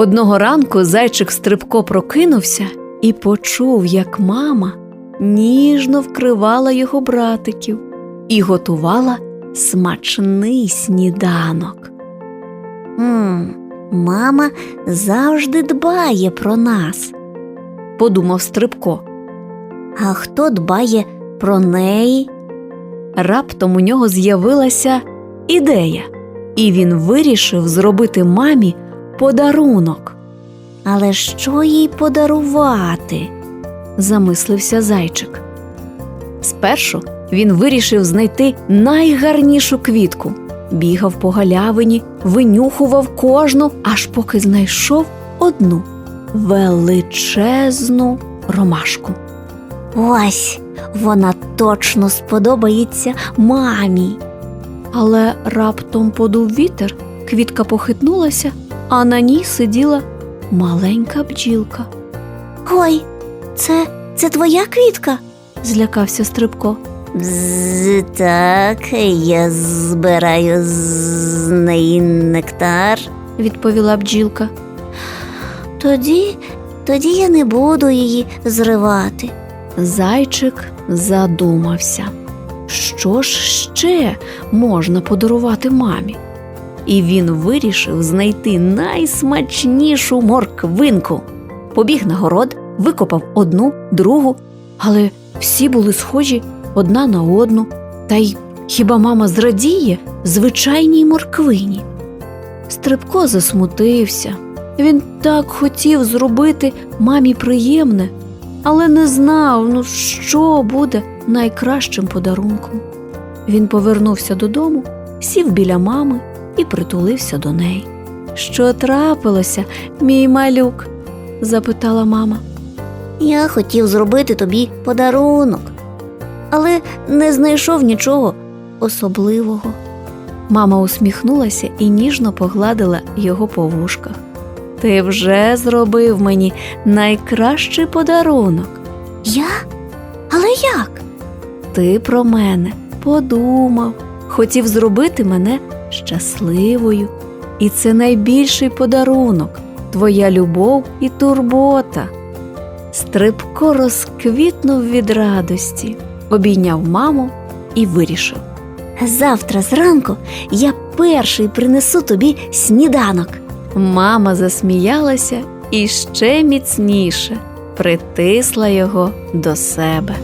Одного ранку зайчик стрибко прокинувся і почув, як мама ніжно вкривала його братиків і готувала смачний сніданок. М, мама завжди дбає про нас. Подумав стрибко. А хто дбає про неї? Раптом у нього з'явилася ідея, і він вирішив зробити мамі подарунок. Але що їй подарувати? замислився зайчик. Спершу він вирішив знайти найгарнішу квітку, бігав по галявині, винюхував кожну, аж поки знайшов одну величезну ромашку. Ось вона точно сподобається мамі. Але раптом подув вітер, квітка похитнулася, а на ній сиділа маленька бджілка. Ой, це, це твоя квітка? Злякався стрибко. З, так, я збираю з неї нектар. відповіла бджілка. Тоді, тоді я не буду її зривати. Зайчик задумався, що ж ще можна подарувати мамі. І він вирішив знайти найсмачнішу морквинку. Побіг на город, викопав одну, другу, але всі були схожі одна на одну. Та й хіба мама зрадіє звичайній морквині? Стрибко засмутився. Він так хотів зробити мамі приємне, але не знав, ну що буде найкращим подарунком. Він повернувся додому, сів біля мами і притулився до неї. Що трапилося, мій малюк? запитала мама. Я хотів зробити тобі подарунок, але не знайшов нічого особливого. Мама усміхнулася і ніжно погладила його по вушках. Ти вже зробив мені найкращий подарунок. Я? Але як? Ти про мене подумав, хотів зробити мене щасливою. І це найбільший подарунок твоя любов і турбота. Стрибко розквітнув від радості, обійняв маму і вирішив. Завтра зранку я перший принесу тобі сніданок. Мама засміялася і ще міцніше притисла його до себе.